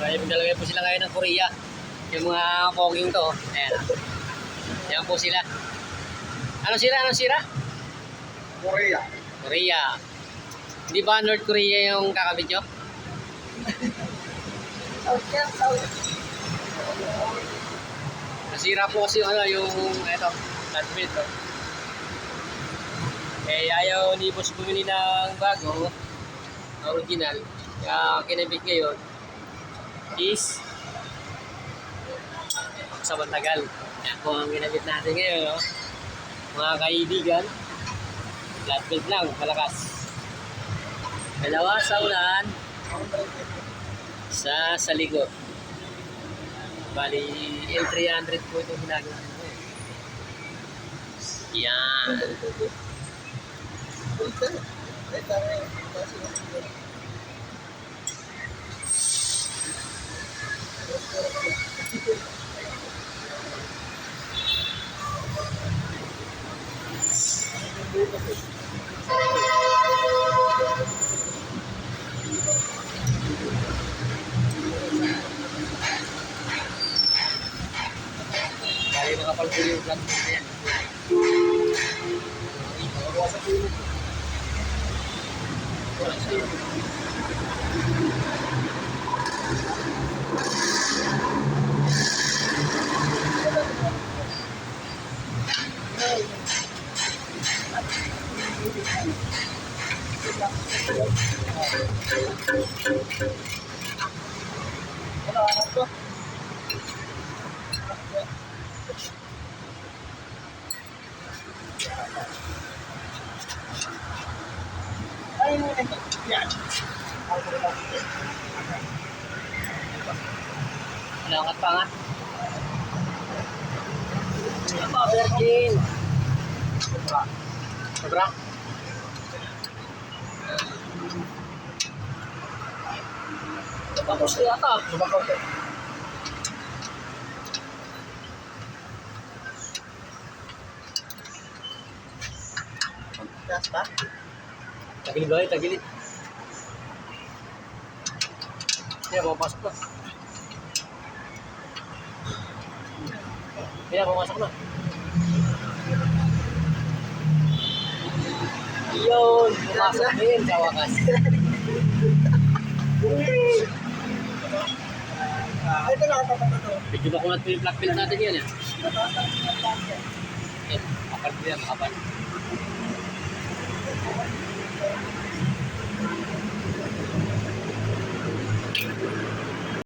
Kaya maglalagay po sila ngayon ng Korea. Yung mga poging to. Ayan. Yan po sila. Ano sila? Ano sila? Korea. Korea. Di ba North Korea yung kakabit nyo? Nasira po kasi yung ano, yung eto, belt to. Eh, ayaw ni boss bumili ng bago, na original. Kaya kinabit ngayon is sa matagal. Yan po ang ginabit natin ngayon, no? Mga kaibigan, flat belt lang, malakas. Dalawa sa unahan, sa sa likod. Bali, L300 po itong ginagawa ko. Yan. Bali, makapal po yung vlog yan. Nakangat pa nga. Ano pa, Virgin? Sobra. Sobra? Tapos kaya ka. Gas ba? Tagilid ba? Tagilid. Kaya papasok na. Kaya pumasok na. Yun, pumasok din sa wakas. Ay, ito na, ito, ito, ito. Medyo bakulat po yung black belt natin yun eh. Yan, kapal po yan, kapal.